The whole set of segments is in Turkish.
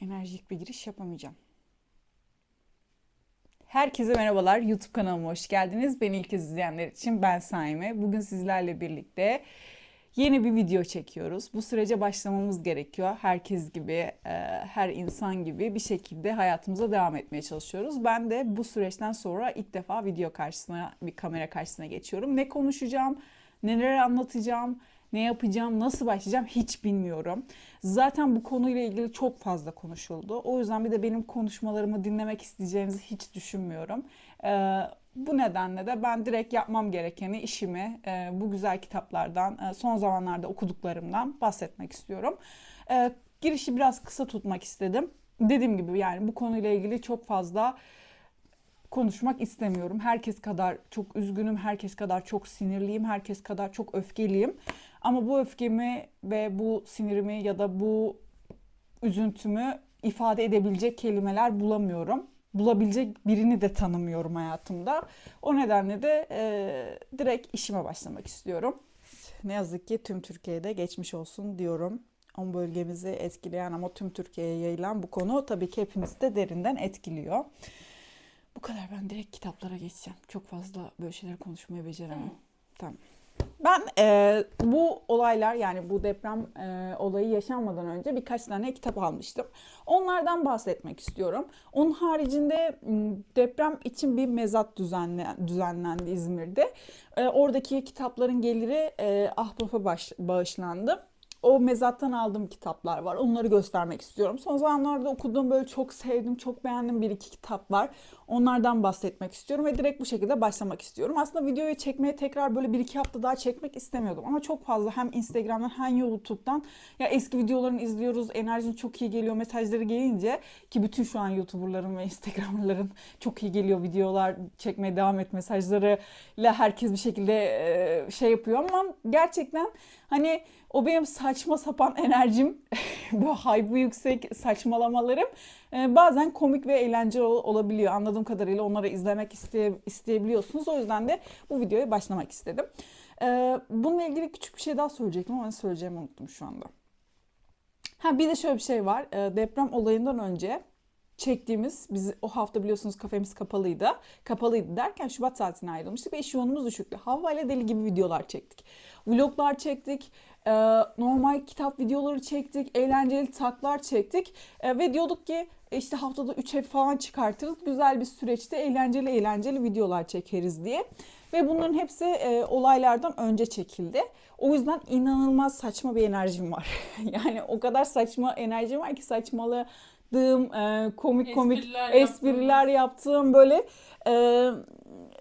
enerjik bir giriş yapamayacağım. Herkese merhabalar. YouTube kanalıma hoş geldiniz. Beni ilk kez izleyenler için ben Saime. Bugün sizlerle birlikte yeni bir video çekiyoruz. Bu sürece başlamamız gerekiyor. Herkes gibi, e, her insan gibi bir şekilde hayatımıza devam etmeye çalışıyoruz. Ben de bu süreçten sonra ilk defa video karşısına, bir kamera karşısına geçiyorum. Ne konuşacağım, neler anlatacağım, ne yapacağım, nasıl başlayacağım hiç bilmiyorum. Zaten bu konuyla ilgili çok fazla konuşuldu. O yüzden bir de benim konuşmalarımı dinlemek isteyeceğinizi hiç düşünmüyorum. Ee, bu nedenle de ben direkt yapmam gerekeni işimi e, bu güzel kitaplardan, e, son zamanlarda okuduklarımdan bahsetmek istiyorum. E, girişi biraz kısa tutmak istedim. Dediğim gibi yani bu konuyla ilgili çok fazla konuşmak istemiyorum. Herkes kadar çok üzgünüm, herkes kadar çok sinirliyim, herkes kadar çok öfkeliyim. Ama bu öfkemi ve bu sinirimi ya da bu üzüntümü ifade edebilecek kelimeler bulamıyorum. Bulabilecek birini de tanımıyorum hayatımda. O nedenle de e, direkt işime başlamak istiyorum. Ne yazık ki tüm Türkiye'de geçmiş olsun diyorum. On bölgemizi etkileyen ama tüm Türkiye'ye yayılan bu konu tabii ki hepimizi de derinden etkiliyor. Bu kadar ben direkt kitaplara geçeceğim. Çok fazla böyle şeyler konuşmayı beceremem. Tamam. Ben e, bu olaylar yani bu deprem e, olayı yaşanmadan önce birkaç tane kitap almıştım. Onlardan bahsetmek istiyorum. Onun haricinde deprem için bir mezat düzenle, düzenlendi İzmir'de. E, oradaki kitapların geliri e, Ahbap'a bağışlandı. O mezattan aldığım kitaplar var. Onları göstermek istiyorum. Son zamanlarda okuduğum böyle çok sevdim, çok beğendim bir iki kitap var. Onlardan bahsetmek istiyorum ve direkt bu şekilde başlamak istiyorum. Aslında videoyu çekmeye tekrar böyle bir iki hafta daha çekmek istemiyordum. Ama çok fazla hem Instagram'dan hem YouTube'dan ya eski videolarını izliyoruz. Enerjin çok iyi geliyor mesajları gelince ki bütün şu an YouTuber'ların ve Instagram'ların çok iyi geliyor videolar çekmeye devam et mesajlarıyla herkes bir şekilde şey yapıyor ama gerçekten hani o benim saçma sapan enerjim, bu hype'ı yüksek saçmalamalarım e, bazen komik ve eğlenceli ol- olabiliyor. Anladığım kadarıyla onları izlemek isteye- isteyebiliyorsunuz. O yüzden de bu videoya başlamak istedim. E, bununla ilgili küçük bir şey daha söyleyecektim ama söyleyeceğimi unuttum şu anda. Ha bir de şöyle bir şey var. E, deprem olayından önce çektiğimiz, biz o hafta biliyorsunuz kafemiz kapalıydı. Kapalıydı derken Şubat tatiline ayrılmıştık ve iş yoğunluğumuz düşüktü. Havva ile deli gibi videolar çektik. Vloglar çektik, e, normal kitap videoları çektik, eğlenceli taklar çektik. E, ve diyorduk ki işte haftada 3 ev falan çıkartırız. Güzel bir süreçte eğlenceli eğlenceli videolar çekeriz diye. Ve bunların hepsi e, olaylardan önce çekildi. O yüzden inanılmaz saçma bir enerjim var. yani o kadar saçma enerjim var ki saçmaladığım, e, komik komik Espriler espriler yaptığım böyle e,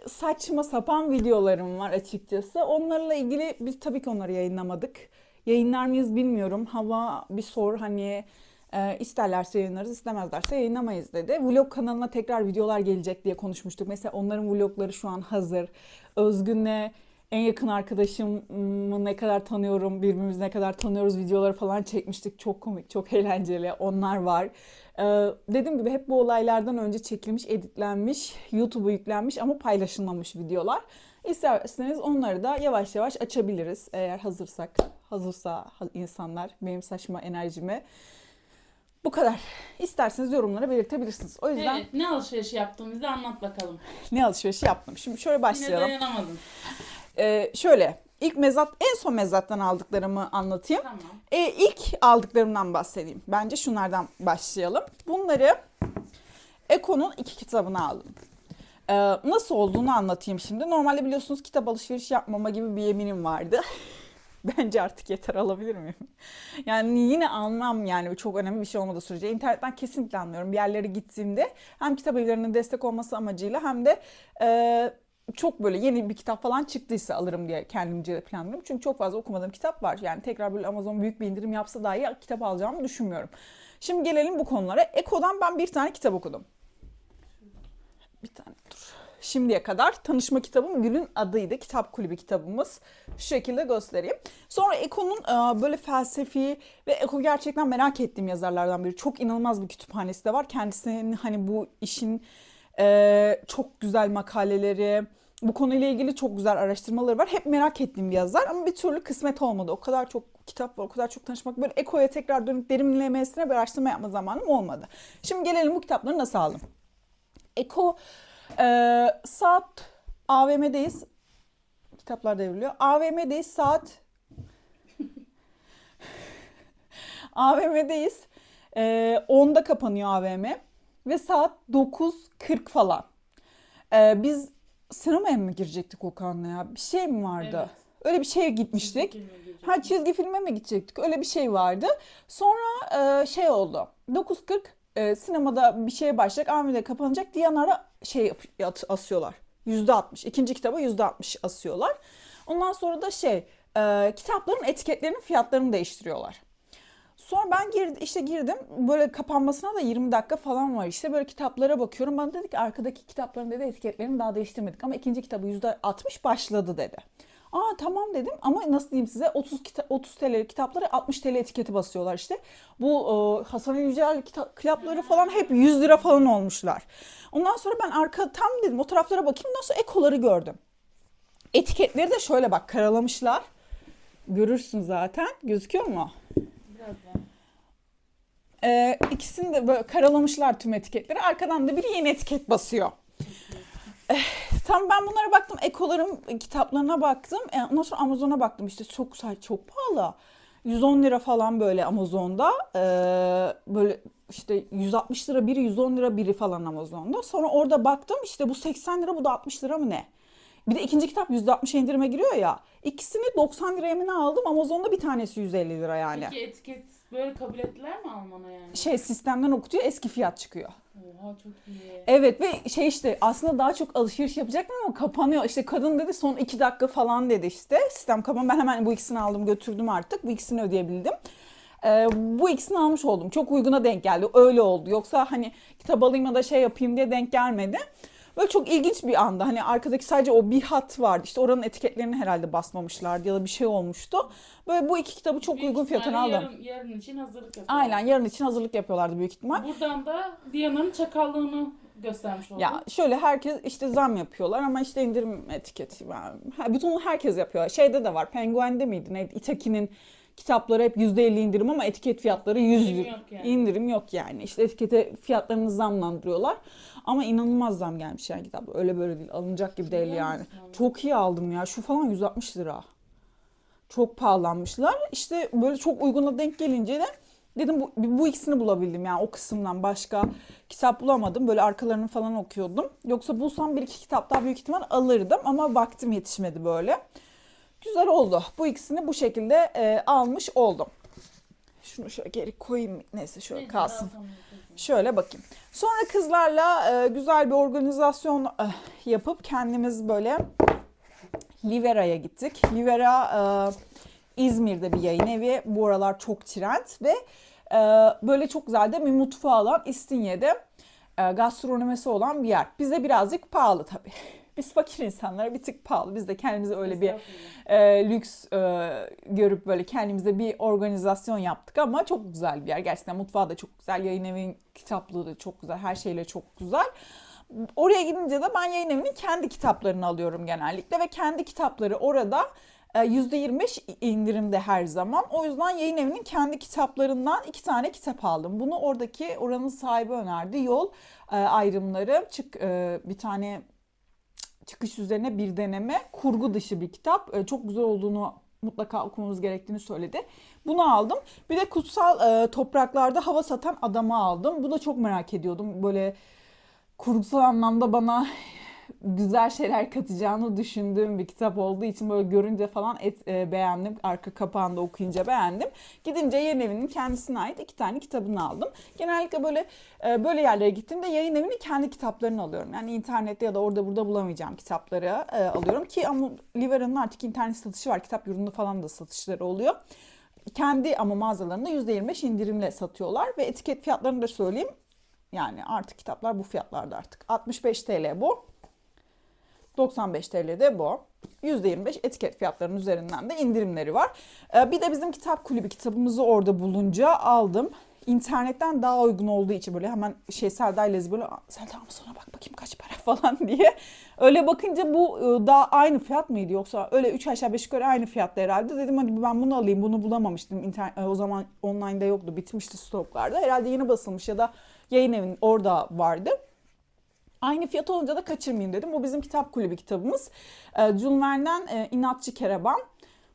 saçma sapan videolarım var açıkçası. Onlarla ilgili biz tabii ki onları yayınlamadık. Yayınlar mıyız bilmiyorum. Hava bir sor hani e, isterlerse yayınlarız, istemezlerse yayınlamayız dedi. Vlog kanalına tekrar videolar gelecek diye konuşmuştuk. Mesela onların vlogları şu an hazır. Özgün'le en yakın arkadaşımı ne kadar tanıyorum, birbirimizi ne kadar tanıyoruz videoları falan çekmiştik. Çok komik, çok eğlenceli. Onlar var. Ee, dediğim gibi hep bu olaylardan önce çekilmiş, editlenmiş, YouTube'a yüklenmiş ama paylaşılmamış videolar. İsterseniz onları da yavaş yavaş açabiliriz eğer hazırsak, hazırsa insanlar benim saçma enerjime. Bu kadar. İsterseniz yorumlara belirtebilirsiniz. O yüzden Evet, ne alışveriş yaptığımızı anlat bakalım. ne alışverişi yaptım. Şimdi şöyle Yine başlayalım. dayanamadım. Ee, şöyle ilk mezat en son mezattan aldıklarımı anlatayım. Tamam. E, ilk aldıklarımdan bahsedeyim. Bence şunlardan başlayalım. Bunları Eko'nun iki kitabını aldım. Ee, nasıl olduğunu anlatayım şimdi. Normalde biliyorsunuz kitap alışveriş yapmama gibi bir yeminim vardı. Bence artık yeter alabilir miyim? Yani yine almam yani çok önemli bir şey olmadığı sürece. İnternetten kesinlikle almıyorum. Bir yerlere gittiğimde hem kitap evlerinin destek olması amacıyla hem de e, çok böyle yeni bir kitap falan çıktıysa alırım diye kendimce planlıyorum. Çünkü çok fazla okumadığım kitap var. Yani tekrar böyle Amazon büyük bir indirim yapsa dahi kitap alacağımı düşünmüyorum. Şimdi gelelim bu konulara. Eko'dan ben bir tane kitap okudum. Bir tane dur. Şimdiye kadar tanışma kitabım Gül'ün adıydı. Kitap kulübü kitabımız. Şu şekilde göstereyim. Sonra Eko'nun e, böyle felsefi ve Eko gerçekten merak ettiğim yazarlardan biri. Çok inanılmaz bir kütüphanesi de var. Kendisinin hani bu işin e, çok güzel makaleleri, bu konuyla ilgili çok güzel araştırmaları var. Hep merak ettiğim bir yazar ama bir türlü kısmet olmadı. O kadar çok kitap var, o kadar çok tanışmak. Böyle Eko'ya tekrar dönüp derinlemesine bir araştırma yapma zamanım olmadı. Şimdi gelelim bu kitapları nasıl aldım. Eko e, saat AVM'deyiz. Kitaplar devriliyor. AVM'deyiz saat AVM'deyiz. E, 10'da kapanıyor AVM ve saat 9.40 falan. E, biz sinemaya mı girecektik Okan'la ya? Bir şey mi vardı? Evet. Öyle bir şeye gitmiştik. Çizgi. Ha çizgi filme mi gidecektik? Öyle bir şey vardı. Sonra e, şey oldu. 9.40 e, sinemada bir şeye başlayacak. AVM'de kapanacak. Diyanara şey asıyorlar. %60. İkinci kitaba %60 asıyorlar. Ondan sonra da şey e, kitapların etiketlerinin fiyatlarını değiştiriyorlar. Sonra ben girdi, işte girdim. Böyle kapanmasına da 20 dakika falan var işte. Böyle kitaplara bakıyorum. Bana dedi ki arkadaki kitapların dedi etiketlerini daha değiştirmedik. Ama ikinci kitabı %60 başladı dedi. Aa tamam dedim ama nasıl diyeyim size 30 kita 30 TL kitaplara 60 TL etiketi basıyorlar işte. Bu e, Hasan Yücel kitap, kitapları falan hep 100 lira falan olmuşlar. Ondan sonra ben arka tam dedim o taraflara bakayım nasıl ekoları gördüm. Etiketleri de şöyle bak karalamışlar. Görürsün zaten. Gözüküyor mu? Ee, ikisini de böyle karalamışlar tüm etiketleri. Arkadan da biri yeni etiket basıyor. Eh, Tam ben bunlara baktım. Ekoların kitaplarına baktım. E, ondan sonra Amazon'a baktım. İşte çok çok pahalı. 110 lira falan böyle Amazon'da. Ee, böyle işte 160 lira biri 110 lira biri falan Amazon'da. Sonra orada baktım işte bu 80 lira bu da 60 lira mı ne? Bir de ikinci kitap %60 indirime giriyor ya. İkisini 90 liraya mı ne aldım? Amazon'da bir tanesi 150 lira yani. Peki etiket böyle kabul ettiler mi Alman'a yani? Şey sistemden okutuyor eski fiyat çıkıyor. Oha çok iyi. Evet ve şey işte aslında daha çok alışveriş yapacaktım ama kapanıyor. İşte kadın dedi son iki dakika falan dedi işte. Sistem kapan. Ben hemen bu ikisini aldım götürdüm artık. Bu ikisini ödeyebildim. Ee, bu ikisini almış oldum. Çok uyguna denk geldi. Öyle oldu. Yoksa hani kitap alayım ya da şey yapayım diye denk gelmedi. Böyle çok ilginç bir anda. Hani arkadaki sadece o bir hat vardı. İşte oranın etiketlerini herhalde basmamışlardı ya da bir şey olmuştu. Böyle bu iki kitabı çok Büyük uygun fiyatına aldım. Yarın, yarın için hazırlık yapıyorlar. Aynen yarın için hazırlık yapıyorlardı büyük ihtimal. Buradan da Diyana'nın çakallığını göstermiş olduk. Ya şöyle herkes işte zam yapıyorlar ama işte indirim etiketi. Yani bütün herkes yapıyor. Şeyde de var. Penguen'de miydi? Neydi? Itaki'nin kitapları hep %50 indirim ama etiket fiyatları 100 İndirim lira. yok yani. İndirim yok yani. İşte etikete fiyatlarını zamlandırıyorlar. Ama inanılmaz zam gelmiş yani kitap. Öyle böyle değil. Alınacak gibi değil yani. Çok iyi aldım ya. Şu falan 160 lira. Çok pahalanmışlar. İşte böyle çok uyguna denk gelince de dedim bu, bu ikisini bulabildim yani o kısımdan başka kitap bulamadım. Böyle arkalarını falan okuyordum. Yoksa bulsam bir iki kitap daha büyük ihtimal alırdım ama vaktim yetişmedi böyle. Güzel oldu. Bu ikisini bu şekilde e, almış oldum. Şunu şöyle geri koyayım. Neyse şöyle kalsın. Şöyle bakayım. Sonra kızlarla e, güzel bir organizasyon e, yapıp kendimiz böyle Livera'ya gittik. Livera e, İzmir'de bir yayın evi. Bu aralar çok trend ve e, böyle çok güzel de bir mutfağı olan İstinye'de e, gastronomisi olan bir yer. Bize birazcık pahalı tabii. Biz fakir insanlara bir tık pahalı. Biz de kendimize öyle bir e, lüks e, görüp böyle kendimize bir organizasyon yaptık ama çok güzel bir yer. Gerçekten mutfağı da çok güzel. Yayın evinin kitaplığı da çok güzel. Her şeyle çok güzel. Oraya gidince de ben yayın evinin kendi kitaplarını alıyorum genellikle ve kendi kitapları orada e, %25 indirimde her zaman. O yüzden yayın evinin kendi kitaplarından iki tane kitap aldım. Bunu oradaki oranın sahibi önerdi. Yol e, ayrımları çık e, bir tane çıkış üzerine bir deneme kurgu dışı bir kitap. E, Çok güzel olduğunu mutlaka okumamız gerektiğini söyledi. Bunu aldım. Bir de Kutsal e, Topraklarda Hava Satan Adamı aldım. Bu da çok merak ediyordum. Böyle kurgusal anlamda bana güzel şeyler katacağını düşündüğüm bir kitap olduğu için böyle görünce falan et, e, beğendim. Arka kapağında okuyunca beğendim. Gidince yayın evinin kendisine ait iki tane kitabını aldım. Genellikle böyle e, böyle yerlere gittiğimde yayın evinin kendi kitaplarını alıyorum. Yani internette ya da orada burada bulamayacağım kitapları e, alıyorum ki ama Livera'nın artık internet satışı var. Kitap yurunda falan da satışları oluyor. Kendi ama mağazalarında %25 indirimle satıyorlar ve etiket fiyatlarını da söyleyeyim. Yani artık kitaplar bu fiyatlarda artık. 65 TL bu. 95 TL de bu. %25 etiket fiyatlarının üzerinden de indirimleri var. Ee, bir de bizim kitap kulübü kitabımızı orada bulunca aldım. İnternetten daha uygun olduğu için böyle hemen şey Selda ile böyle "Aa, Selda Amazon'a bak bakayım kaç para falan diye Öyle bakınca bu e, daha aynı fiyat mıydı yoksa öyle 3 aşağı 5 yukarı aynı fiyatta herhalde. Dedim hadi ben bunu alayım. Bunu bulamamıştım. İnternet, o zaman online'da yoktu. Bitmişti stoklarda. Herhalde yeni basılmış ya da yayın evinin orada vardı. Aynı fiyat olunca da kaçırmayayım dedim. Bu bizim kitap kulübü kitabımız. Ee, e, İnatçı Kereban.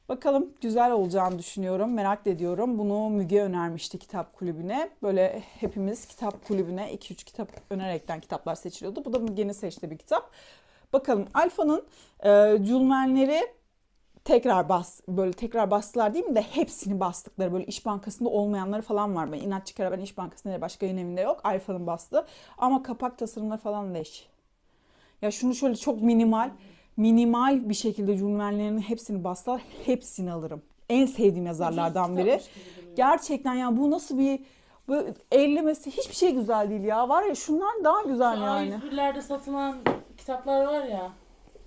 Bakalım güzel olacağını düşünüyorum. Merak ediyorum. Bunu Müge önermişti kitap kulübüne. Böyle hepimiz kitap kulübüne 2-3 kitap önerekten kitaplar seçiliyordu. Bu da Müge'nin seçtiği bir kitap. Bakalım Alfa'nın e, Jules Verne'leri tekrar bas böyle tekrar bastılar değil mi de hepsini bastıkları böyle İş Bankası'nda olmayanları falan var. Ben İnatçı Karaben İş Bankası'nda başka yayın evinde yok. Alfa'nın bastı. Ama kapak tasarımları falan leş. Ya şunu şöyle çok minimal minimal bir şekilde cümlelerin hepsini bastılar. Hepsini alırım. En sevdiğim yazarlardan biri. Gerçekten ya bu nasıl bir böyle ellemesi hiçbir şey güzel değil ya. Var ya şunlar daha güzel yani. A101'lerde satılan kitaplar var ya.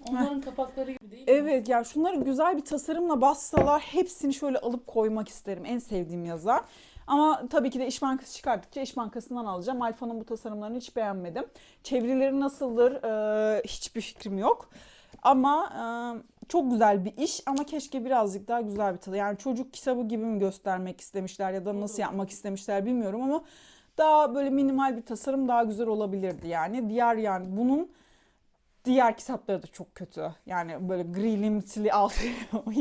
Onların kapakları gibi değil mi? Evet ya şunları güzel bir tasarımla bassalar hepsini şöyle alıp koymak isterim. En sevdiğim yazar. Ama tabii ki de İş Bankası çıkarttıkça İş Bankası'ndan alacağım. Alfa'nın bu tasarımlarını hiç beğenmedim. Çevirileri nasıldır ee, hiçbir fikrim yok. Ama e, çok güzel bir iş ama keşke birazcık daha güzel bir tadı. Yani çocuk kitabı gibi mi göstermek istemişler ya da nasıl yapmak istemişler bilmiyorum ama daha böyle minimal bir tasarım daha güzel olabilirdi yani. Diğer yani bunun diğer kitapları da çok kötü. Yani böyle gri limitli altı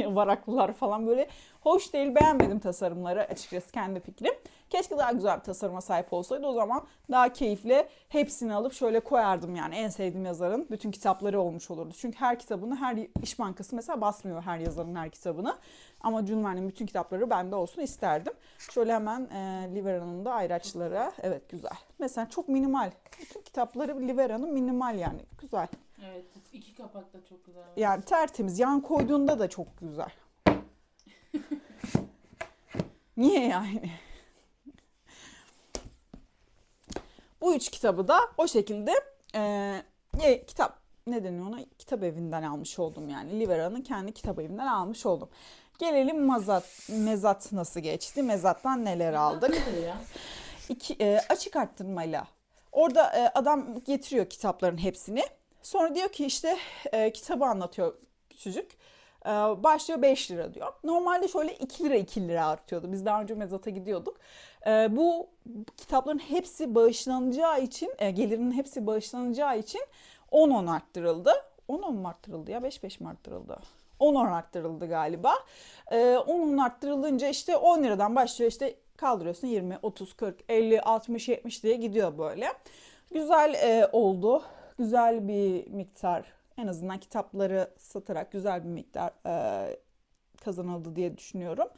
varaklılar falan böyle hoş değil. Beğenmedim tasarımları açıkçası kendi fikrim. Keşke daha güzel bir tasarıma sahip olsaydı. O zaman daha keyifli hepsini alıp şöyle koyardım yani. En sevdiğim yazarın bütün kitapları olmuş olurdu. Çünkü her kitabını her iş bankası mesela basmıyor her yazarın her kitabını. Ama Jules Verne'in bütün kitapları bende olsun isterdim. Şöyle hemen e, Livera'nın da ayraçları. Evet güzel. Mesela çok minimal. Bütün kitapları Livera'nın minimal yani. Güzel. Evet. iki kapak da çok güzel. Yani tertemiz. Yan koyduğunda da çok güzel. Niye yani? Bu üç kitabı da o şekilde e, kitap ne deniyor ona? Kitap evinden almış oldum yani. Livera'nın kendi kitap evinden almış oldum. Gelelim Mazat. Mezat nasıl geçti? Mezat'tan neler aldık? İki, e, açık arttırmayla. Orada e, adam getiriyor kitapların hepsini. Sonra diyor ki işte e, kitabı anlatıyor çocuk. E, başlıyor 5 lira diyor. Normalde şöyle 2 lira 2 lira artıyordu. Biz daha önce mezata gidiyorduk. E, bu kitapların hepsi bağışlanacağı için, e, gelirinin hepsi bağışlanacağı için 10-10 arttırıldı. 10-10 mu arttırıldı ya? 5-5 mi arttırıldı? 10-10 arttırıldı galiba. E, 10-10 arttırılınca işte 10 liradan başlıyor işte kaldırıyorsun 20, 30, 40, 50, 60, 70 diye gidiyor böyle. Güzel e, oldu. Güzel bir miktar en azından kitapları satarak güzel bir miktar e, kazanıldı diye düşünüyorum.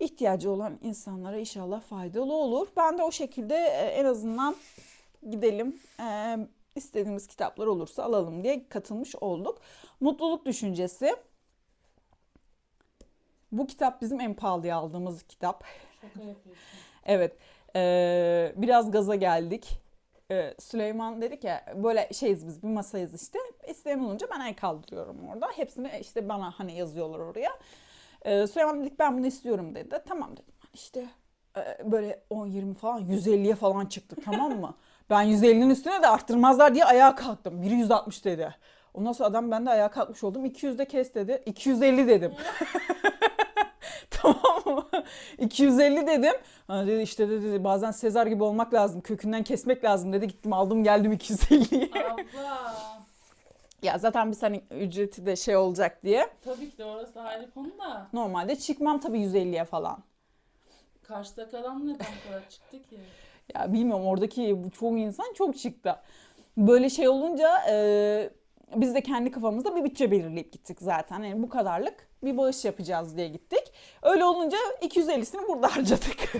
İhtiyacı olan insanlara inşallah faydalı olur. Ben de o şekilde e, en azından gidelim e, istediğimiz kitaplar olursa alalım diye katılmış olduk. Mutluluk düşüncesi. Bu kitap bizim en pahalıya aldığımız kitap. Evet. eee, biraz gaza geldik. Eee, Süleyman dedi ki böyle şeyiz biz bir masayız işte. İsteyen olunca ben el kaldırıyorum orada. Hepsini işte bana hani yazıyorlar oraya. Eee, Süleyman dedik ben bunu istiyorum dedi. Tamam dedim. İşte eee, böyle 10-20 falan 150'ye falan çıktık tamam mı? Ben 150'nin üstüne de arttırmazlar diye ayağa kalktım. Biri 160 dedi. Ondan sonra adam ben de ayağa kalkmış oldum. 200 de kes dedi. 250 dedim. tamam mı? 250 dedim. Ha dedi işte dedi bazen Sezar gibi olmak lazım. Kökünden kesmek lazım dedi. Gittim aldım geldim 250'yi. Abla. ya zaten bir hani ücreti de şey olacak diye. Tabii ki de orası ayrı konu da. Normalde çıkmam tabii 150'ye falan. Karşıdaki adam neden bu kadar çıktı ki? Ya bilmiyorum oradaki çoğu insan çok çıktı. Böyle şey olunca e, biz de kendi kafamızda bir bütçe belirleyip gittik zaten. Yani bu kadarlık bir bağış yapacağız diye gittik. Öyle olunca 250'sini burada harcadık.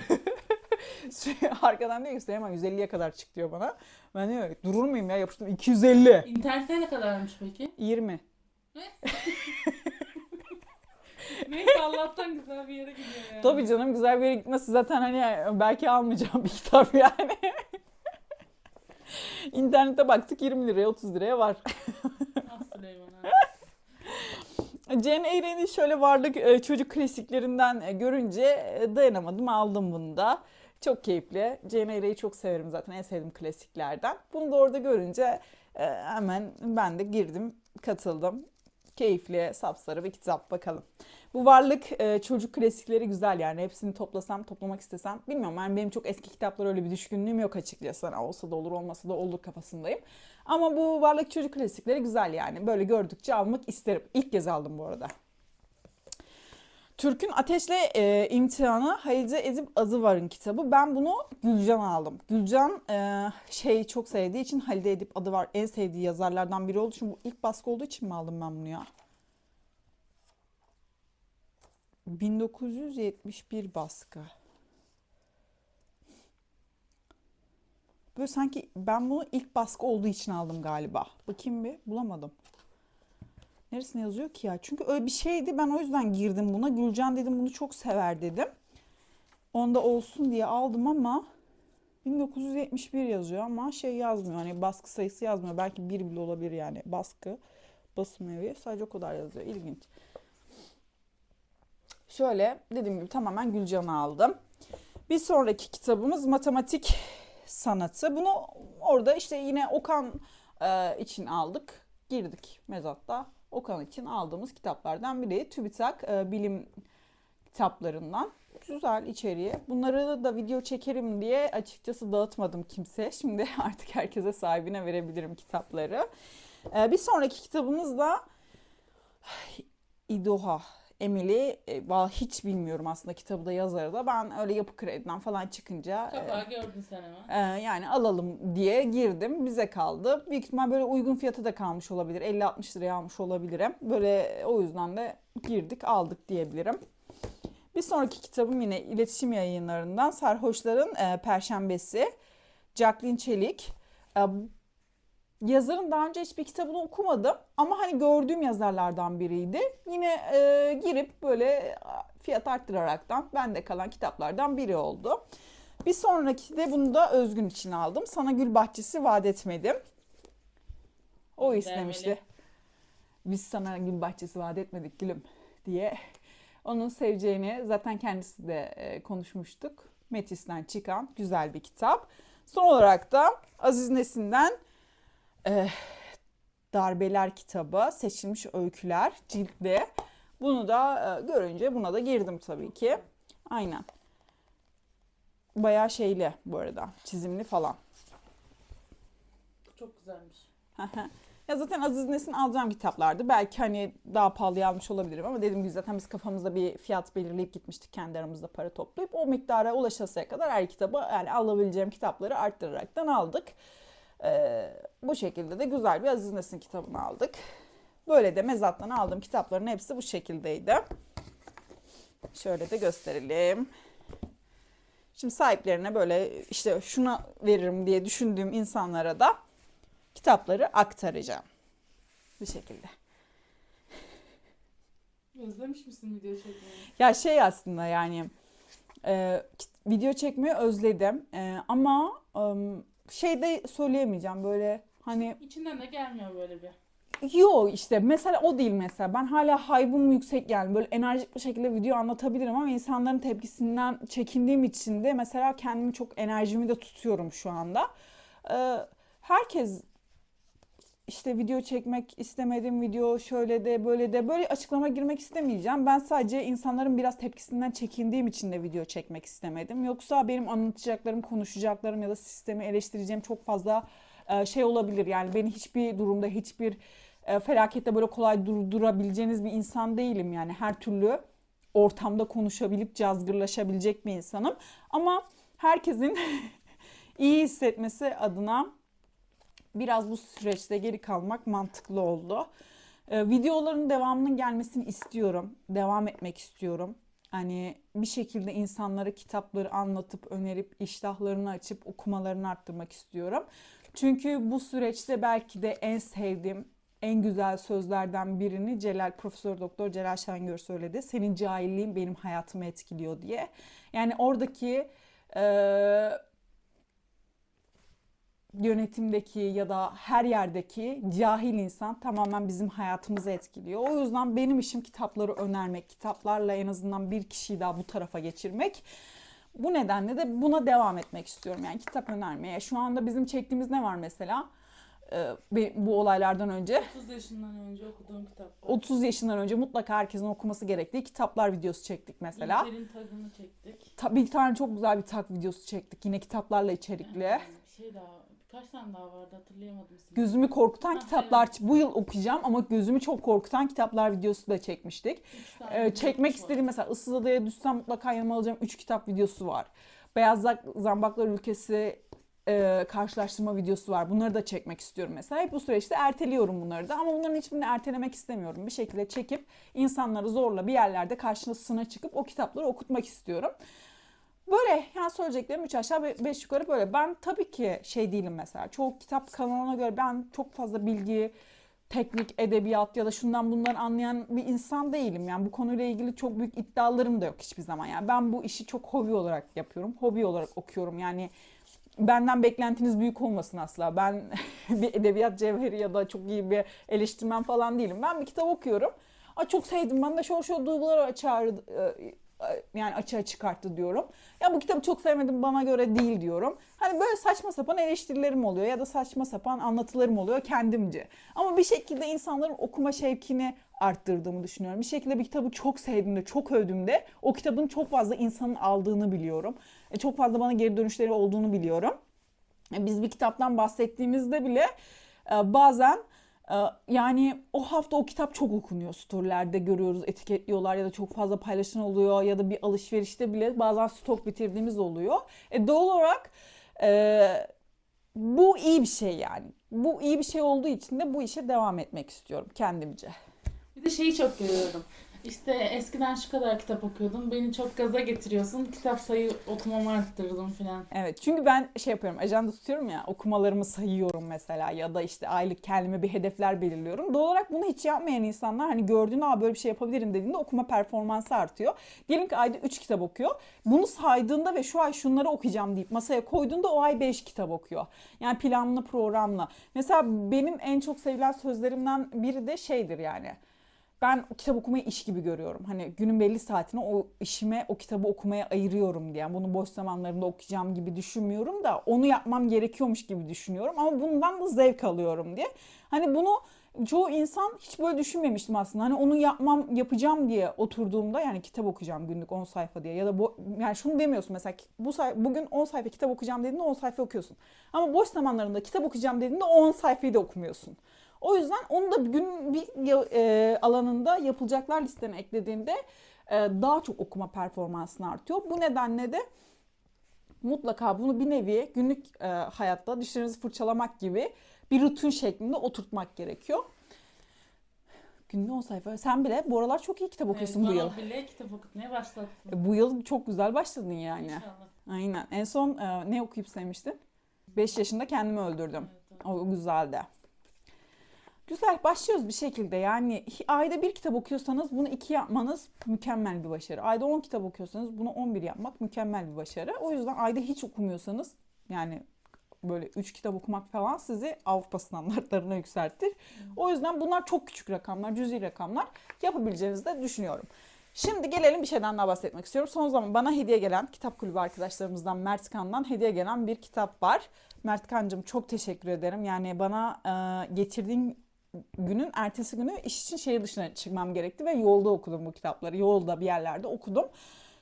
Arkadan diyor ki Süleyman 150'ye kadar çık diyor bana. Ben diyorum durur muyum ya yapıştım 250. İnternette ne kadarmış peki? 20. Neyse Allah'tan güzel bir yere gidiyor yani. Tabii canım güzel bir yere gitmesi zaten hani belki almayacağım bir kitap yani. İnternete baktık 20 liraya 30 liraya var. Ah Süleyman ha. Jane Eyre'nin şöyle varlık e, çocuk klasiklerinden e, görünce e, dayanamadım aldım bunu da. Çok keyifli. Jane Eyre'yi çok severim zaten. En sevdiğim klasiklerden. Bunu da orada görünce hemen ben de girdim, katıldım. Keyifli, sapsarı bir kitap bakalım. Bu varlık e, çocuk klasikleri güzel yani. Hepsini toplasam, toplamak istesem. Bilmiyorum yani benim çok eski kitaplar öyle bir düşkünlüğüm yok açıkçası. Hani olsa da olur, olmasa da olur kafasındayım. Ama bu varlık çocuk klasikleri güzel yani. Böyle gördükçe almak isterim. İlk kez aldım bu arada. Türk'ün Ateşle e, İmtihanı Halide Edip Adıvar'ın kitabı. Ben bunu Gülcan aldım. Gülcan e, şey çok sevdiği için Halide Edip Adıvar en sevdiği yazarlardan biri olduğu için bu ilk baskı olduğu için mi aldım ben bunu ya? 1971 baskı. Böyle sanki ben bunu ilk baskı olduğu için aldım galiba. Bakayım bir bulamadım. Neresine yazıyor ki ya? Çünkü öyle bir şeydi ben o yüzden girdim buna. Gülcan dedim bunu çok sever dedim. Onda olsun diye aldım ama 1971 yazıyor ama şey yazmıyor. Hani baskı sayısı yazmıyor. Belki bir bile olabilir yani baskı. Basım evi sadece o kadar yazıyor. İlginç. Şöyle dediğim gibi tamamen Gülcan'ı aldım. Bir sonraki kitabımız matematik sanatı. Bunu orada işte yine Okan e, için aldık. Girdik mezatta. Okan için aldığımız kitaplardan biri. TÜBİTAK e, bilim kitaplarından. Güzel içeriği. Bunları da video çekerim diye açıkçası dağıtmadım kimseye. Şimdi artık herkese sahibine verebilirim kitapları. E, bir sonraki kitabımız da İdoha. Emily, e, va- hiç bilmiyorum aslında kitabı da yazarı da. Ben öyle yapı krediden falan çıkınca e, Kapağı gördün sen hemen. ee, yani alalım diye girdim. Bize kaldı. Büyük ihtimal böyle uygun fiyatı da kalmış olabilir. 50-60 liraya almış olabilirim. Böyle o yüzden de girdik aldık diyebilirim. Bir sonraki kitabım yine iletişim yayınlarından Sarhoşların e, Perşembesi. Jacqueline Çelik. E, yazarın daha önce hiçbir kitabını okumadım ama hani gördüğüm yazarlardan biriydi. Yine e, girip böyle fiyat arttıraraktan bende kalan kitaplardan biri oldu. Bir sonraki de bunu da Özgün için aldım. Sana Gül Bahçesi vaat etmedim. O istemişti. Biz sana Gül Bahçesi vaat etmedik gülüm diye. Onun seveceğini zaten kendisi de e, konuşmuştuk. Metis'ten çıkan güzel bir kitap. Son olarak da Aziz Nesin'den e, Darbeler kitabı, seçilmiş öyküler, ciltli. Bunu da e, görünce buna da girdim tabii ki. Aynen. Bayağı şeyli bu arada. Çizimli falan. Çok güzelmiş. ya zaten Aziz Nesin alacağım kitaplardı. Belki hani daha pahalıya almış olabilirim ama dediğim gibi zaten biz kafamızda bir fiyat belirleyip gitmiştik kendi aramızda para toplayıp o miktara ulaşasıya kadar her kitabı yani alabileceğim kitapları arttıraraktan aldık. Ee, bu şekilde de güzel bir Aziz Nesin kitabını aldık. Böyle de mezattan aldığım kitapların hepsi bu şekildeydi. Şöyle de gösterelim. Şimdi sahiplerine böyle işte şuna veririm diye düşündüğüm insanlara da kitapları aktaracağım. Bu şekilde. Özlemiş misin video çekmeyi? Ya şey aslında yani e, video çekmeyi özledim E, ama em, şey de söyleyemeyeceğim böyle hani İçinden de gelmiyor böyle bir. Yo işte mesela o değil mesela. Ben hala haybım yüksek yani böyle enerjik bir şekilde video anlatabilirim ama insanların tepkisinden çekindiğim için de mesela kendimi çok enerjimi de tutuyorum şu anda. Ee, herkes işte video çekmek istemedim, video şöyle de böyle de böyle açıklama girmek istemeyeceğim. Ben sadece insanların biraz tepkisinden çekindiğim için de video çekmek istemedim. Yoksa benim anlatacaklarım, konuşacaklarım ya da sistemi eleştireceğim çok fazla şey olabilir. Yani beni hiçbir durumda, hiçbir e, felakette böyle kolay durdurabileceğiniz bir insan değilim. Yani her türlü ortamda konuşabilip cazgırlaşabilecek bir insanım. Ama herkesin iyi hissetmesi adına biraz bu süreçte geri kalmak mantıklı oldu. Ee, videoların devamının gelmesini istiyorum. Devam etmek istiyorum. Hani bir şekilde insanlara kitapları anlatıp önerip iştahlarını açıp okumalarını arttırmak istiyorum. Çünkü bu süreçte belki de en sevdiğim en güzel sözlerden birini Celal Profesör Doktor Celal Şengör söyledi. Senin cahilliğin benim hayatımı etkiliyor diye. Yani oradaki eee yönetimdeki ya da her yerdeki cahil insan tamamen bizim hayatımızı etkiliyor. O yüzden benim işim kitapları önermek, kitaplarla en azından bir kişiyi daha bu tarafa geçirmek. Bu nedenle de buna devam etmek istiyorum. Yani kitap önermeye. Şu anda bizim çektiğimiz ne var mesela? Be- bu olaylardan önce 30 yaşından önce okuduğum kitaplar. 30 yaşından önce mutlaka herkesin okuması gerektiği kitaplar videosu çektik mesela. İlker'in tadını çektik. Ta- bir tane çok güzel bir tak videosu çektik yine kitaplarla içerikli. Bir şey daha, birkaç tane daha vardı hatırlayamadım ismini. Gözümü korkutan Ha, kitaplar bu yıl okuyacağım ama gözümü çok korkutan kitaplar videosu da çekmiştik. Ee, çekmek var. istediğim mesela Issız Adaya düşsem mutlaka yanıma alacağım 3 kitap videosu var. Beyaz Zambaklar Ülkesi e, karşılaştırma videosu var. Bunları da çekmek istiyorum mesela. Hep bu süreçte erteliyorum bunları da ama bunların hiçbirini ertelemek istemiyorum. Bir şekilde çekip insanları zorla bir yerlerde karşısına çıkıp o kitapları okutmak istiyorum. Böyle yani söyleyeceklerim 3 aşağı 5 yukarı böyle. Ben tabii ki şey değilim mesela. Çoğu kitap kanalına göre ben çok fazla bilgi, teknik, edebiyat ya da şundan bundan anlayan bir insan değilim. Yani bu konuyla ilgili çok büyük iddialarım da yok hiçbir zaman. Yani ben bu işi çok hobi olarak yapıyorum. Hobi olarak okuyorum. Yani benden beklentiniz büyük olmasın asla. Ben bir edebiyat cevheri ya da çok iyi bir eleştirmen falan değilim. Ben bir kitap okuyorum. Aa, çok sevdim. Ben de şöyle şöyle duyguları açar, e, yani açığa çıkarttı diyorum. Ya bu kitabı çok sevmedim bana göre değil diyorum. Hani böyle saçma sapan eleştirilerim oluyor ya da saçma sapan anlatılarım oluyor kendimce. Ama bir şekilde insanların okuma şevkini arttırdığımı düşünüyorum. Bir şekilde bir kitabı çok sevdiğimde, çok övdüğümde o kitabın çok fazla insanın aldığını biliyorum. E, Çok fazla bana geri dönüşleri olduğunu biliyorum. E, Biz bir kitaptan bahsettiğimizde bile e, bazen yani o hafta o kitap çok okunuyor. Storylerde görüyoruz, etiketliyorlar ya da çok fazla paylaşım oluyor ya da bir alışverişte bile bazen stok bitirdiğimiz oluyor. E, doğal olarak e, bu iyi bir şey yani. Bu iyi bir şey olduğu için de bu işe devam etmek istiyorum kendimce. Bir de şeyi çok görüyorum. İşte eskiden şu kadar kitap okuyordum. Beni çok gaza getiriyorsun. Kitap sayı okumamı arttırdım filan. Evet çünkü ben şey yapıyorum ajanda tutuyorum ya okumalarımı sayıyorum mesela ya da işte aylık kendime bir hedefler belirliyorum. Doğal olarak bunu hiç yapmayan insanlar hani gördüğünde Aa, böyle bir şey yapabilirim dediğinde okuma performansı artıyor. Diyelim ki ayda 3 kitap okuyor. Bunu saydığında ve şu ay şunları okuyacağım deyip masaya koyduğunda o ay 5 kitap okuyor. Yani planlı programla. Mesela benim en çok sevilen sözlerimden biri de şeydir yani. Ben kitap okumayı iş gibi görüyorum. Hani günün belli saatini o işime, o kitabı okumaya ayırıyorum diye. Bunu boş zamanlarımda okuyacağım gibi düşünmüyorum da onu yapmam gerekiyormuş gibi düşünüyorum. Ama bundan da zevk alıyorum diye. Hani bunu çoğu insan hiç böyle düşünmemiştim aslında. Hani onu yapmam, yapacağım diye oturduğumda yani kitap okuyacağım günlük 10 sayfa diye ya da bu, yani şunu demiyorsun mesela bu say- bugün 10 sayfa kitap okuyacağım dediğinde 10 sayfa okuyorsun. Ama boş zamanlarında kitap okuyacağım dediğinde o 10 sayfayı da okumuyorsun. O yüzden onu da gün bir e, alanında yapılacaklar listene eklediğinde e, daha çok okuma performansın artıyor. Bu nedenle de mutlaka bunu bir nevi günlük e, hayatta dişlerinizi fırçalamak gibi bir rutin şeklinde oturtmak gerekiyor. Günde 10 sayfa. Sen bile bu aralar çok iyi kitap okuyorsun Evet, bu yıl. bile kitap okutmaya başlattın. E, Bu yıl çok güzel başladın yani. İnşallah. Aynen. En son e, ne okuyup sevmiştin? 5 yaşında kendimi öldürdüm. Evet, evet. O güzeldi. Güzel başlıyoruz bir şekilde yani ayda bir kitap okuyorsanız bunu iki yapmanız mükemmel bir başarı. Ayda 10 kitap okuyorsanız bunu 11 yapmak mükemmel bir başarı. O yüzden ayda hiç okumuyorsanız yani böyle 3 kitap okumak falan sizi Avrupa standartlarına yükseltir. O yüzden bunlar çok küçük rakamlar, cüzi rakamlar yapabileceğinizi de düşünüyorum. Şimdi gelelim bir şeyden daha bahsetmek istiyorum. Son zaman bana hediye gelen kitap kulübü arkadaşlarımızdan Mert Kan'dan hediye gelen bir kitap var. Mert Kan'cığım çok teşekkür ederim. Yani bana e, getirdiğin günün ertesi günü iş için şehir dışına çıkmam gerekti ve yolda okudum bu kitapları. Yolda bir yerlerde okudum.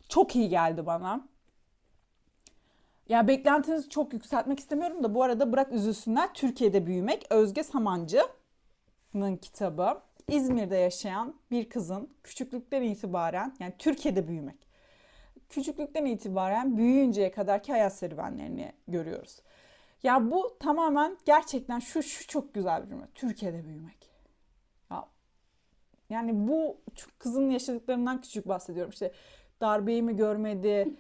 Çok iyi geldi bana. Ya beklentinizi çok yükseltmek istemiyorum da bu arada Bırak Üzülsünler Türkiye'de Büyümek Özge Samancı'nın kitabı. İzmir'de yaşayan bir kızın küçüklükten itibaren yani Türkiye'de büyümek. Küçüklükten itibaren büyüyünceye kadarki hayat serüvenlerini görüyoruz. Ya bu tamamen gerçekten şu şu çok güzel bir cümle. Türkiye'de büyümek. Ya, yani bu kızın yaşadıklarından küçük bahsediyorum. İşte darbeyi mi görmedi,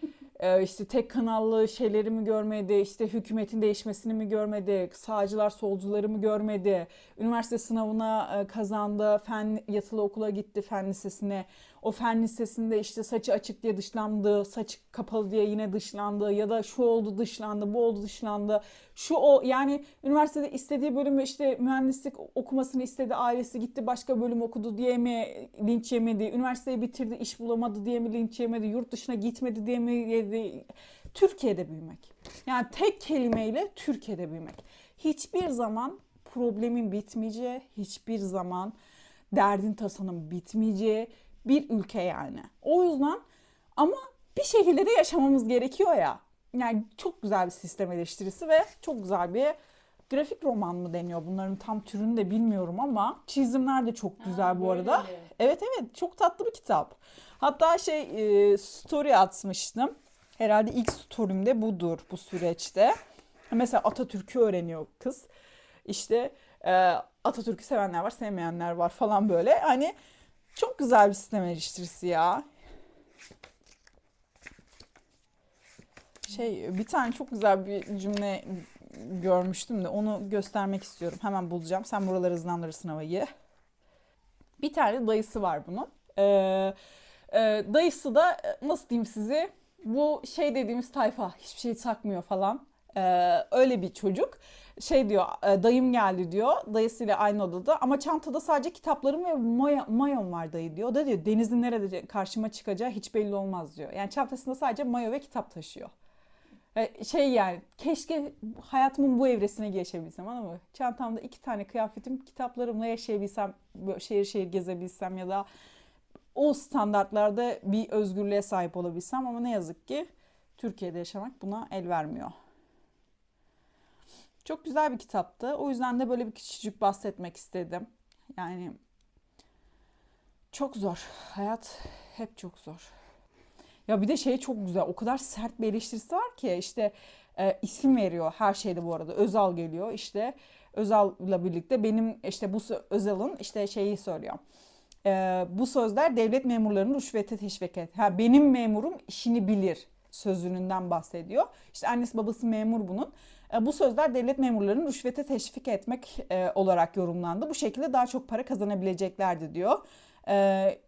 işte tek kanallı şeyleri mi görmedi, işte hükümetin değişmesini mi görmedi, sağcılar solcuları mı görmedi, üniversite sınavına e, kazandı, fen yatılı okula gitti fen lisesine. O fen lisesinde işte saçı açık diye dışlandı, saç kapalı diye yine dışlandı ya da şu oldu dışlandı, bu oldu dışlandı. Şu o yani üniversitede istediği bölümü işte mühendislik okumasını istedi, ailesi gitti başka bölüm okudu diye mi linç yemedi, üniversiteyi bitirdi iş bulamadı diye mi linç yemedi, yurt dışına gitmedi diye mi Türkiye'de büyümek. Yani tek kelimeyle Türkiye'de büyümek. Hiçbir zaman problemin bitmeyeceği, hiçbir zaman derdin tasanın bitmeyeceği bir ülke yani. O yüzden ama bir şekilde de yaşamamız gerekiyor ya. Yani çok güzel bir sistem eleştirisi ve çok güzel bir grafik roman mı deniyor? Bunların tam türünü de bilmiyorum ama çizimler de çok güzel Ha, bu arada. böyle. Evet evet çok tatlı bir kitap. Hatta şey e, story atmıştım. Herhalde ilk story'imde budur bu süreçte. Mesela Atatürk'ü öğreniyor kız. İşte e, Atatürk'ü sevenler var, sevmeyenler var falan böyle. Hani çok güzel bir sistem eleştirisi ya. Şey bir tane çok güzel bir cümle görmüştüm de onu göstermek istiyorum. Hemen bulacağım. Sen buraları hızlandırırsın havayı. Bir tane dayısı var bunun. Ee, e, dayısı da e, nasıl diyeyim size bu şey dediğimiz tayfa hiçbir şey takmıyor falan. Ee, öyle bir çocuk. Şey diyor e, dayım geldi diyor dayısıyla aynı odada ama çantada sadece kitaplarım ve maya, mayon var dayı diyor. O da diyor denizin nerede karşıma çıkacağı hiç belli olmaz diyor. Yani çantasında sadece mayo ve kitap taşıyor. E, Şey yani keşke hayatımın bu evresine geçebilsem ama çantamda iki tane kıyafetim kitaplarımla yaşayabilsem şehir şehir gezebilsem ya da o standartlarda bir özgürlüğe sahip olabilsem ama ne yazık ki Türkiye'de yaşamak buna el vermiyor. Çok güzel bir kitaptı. O yüzden de böyle bir küçücük bahsetmek istedim. Yani çok zor. Hayat hep çok zor. Ya bir de şey çok güzel. O kadar sert bir eleştirisi var ki işte e, isim veriyor her şeyde bu arada. Özal geliyor işte. Özal'la birlikte benim işte bu Özal'ın işte şeyi söylüyor. E, bu sözler devlet memurlarını rüşvete teşvik et. Ha, benim memurum işini bilir sözününden bahsediyor. İşte annesi babası memur bunun. E, bu sözler devlet memurlarını rüşvete teşvik etmek e, olarak yorumlandı. Bu şekilde daha çok para kazanabileceklerdi diyor. E,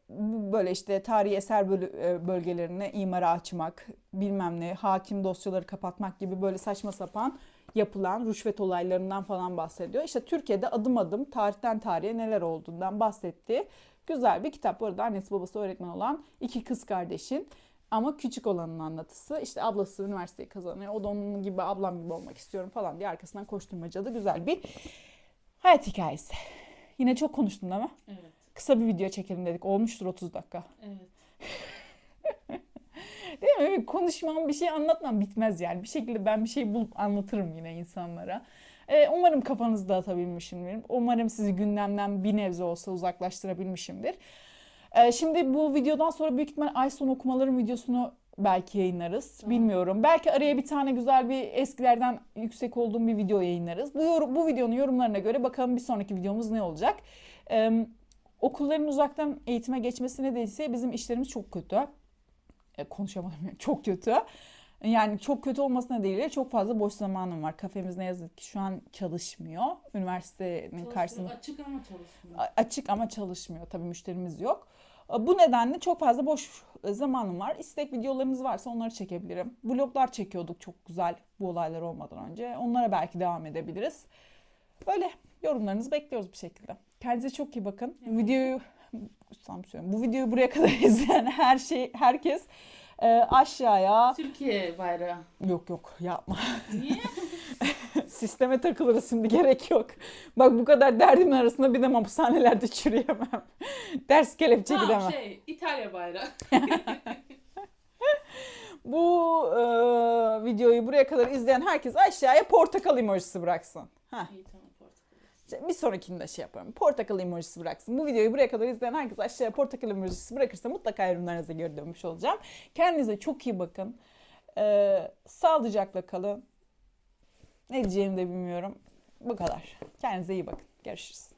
böyle işte tarihi eser bölü- e, bölgelerine imara açmak, bilmem ne, hakim dosyaları kapatmak gibi böyle saçma sapan yapılan rüşvet olaylarından falan bahsediyor. İşte Türkiye'de adım adım tarihten tarihe neler olduğundan bahsetti. Güzel bir kitap. Bu arada annesi babası öğretmen olan iki kız kardeşin ama küçük olanın anlatısı. İşte ablası üniversiteyi kazanıyor. O da onun gibi ablam gibi olmak istiyorum falan diye arkasından koşturmacalı güzel bir hayat hikayesi. Yine çok konuştum değil mi? Evet. Kısa bir video çekelim dedik. Olmuştur 30 dakika. Evet. Değil mi? Konuşmam, bir şey anlatmam bitmez yani. Bir şekilde ben bir şey bulup anlatırım yine insanlara. Ee, umarım kafanızı dağıtabilmişimdir. Umarım sizi gündemden bir nebze olsa uzaklaştırabilmişimdir. Ee, şimdi bu videodan sonra büyük ihtimal ay sonu okumaların videosunu belki yayınlarız. Tamam. Bilmiyorum. Belki araya bir tane güzel bir eskilerden yüksek olduğum bir video yayınlarız. Bu, yorum- bu videonun yorumlarına göre bakalım bir sonraki videomuz ne olacak. Ee, okulların uzaktan eğitime geçmesi nedeniyle bizim işlerimiz çok kötü. E, konuşamadım çok kötü. Yani çok kötü olması nedeniyle çok fazla boş zamanım var. Kafemiz ne yazık ki şu an çalışmıyor. Üniversitenin karşısında Açık ama çalışmıyor. A- açık ama çalışmıyor. Tabii müşterimiz yok. Bu nedenle çok fazla boş e, zamanım var. İstek videolarınız varsa onları çekebilirim. Vloglar çekiyorduk çok güzel bu olaylar olmadan önce. Onlara belki devam edebiliriz. Böyle yorumlarınızı bekliyoruz bir şekilde. Kendinize çok iyi bakın. Evet. Videoyu. Bu videoyu buraya kadar izleyen her şey herkes e, aşağıya Türkiye bayrağı. yok yok yapma. Niye? Sisteme takılırız şimdi gerek yok. Bak bu kadar derdimin arasında bir de hapishanelerde çürüyemem. Ders kelepçe tamam gidemem. şey İtalya bayrağı. Bu e, videoyu buraya kadar izleyen herkes aşağıya portakal emojisi bıraksın. Heh. İyi tamam. Bir sonrakinde şey yaparım. Portakal emojisi bıraksın. Bu videoyu buraya kadar izleyen herkes aşağıya portakal emojisi bırakırsa mutlaka yorumlarınıza geri dönmüş olacağım. Kendinize çok iyi bakın. Ee, sağlıcakla kalın. Ne diyeceğimi de bilmiyorum. Bu kadar. Kendinize iyi bakın. Görüşürüz.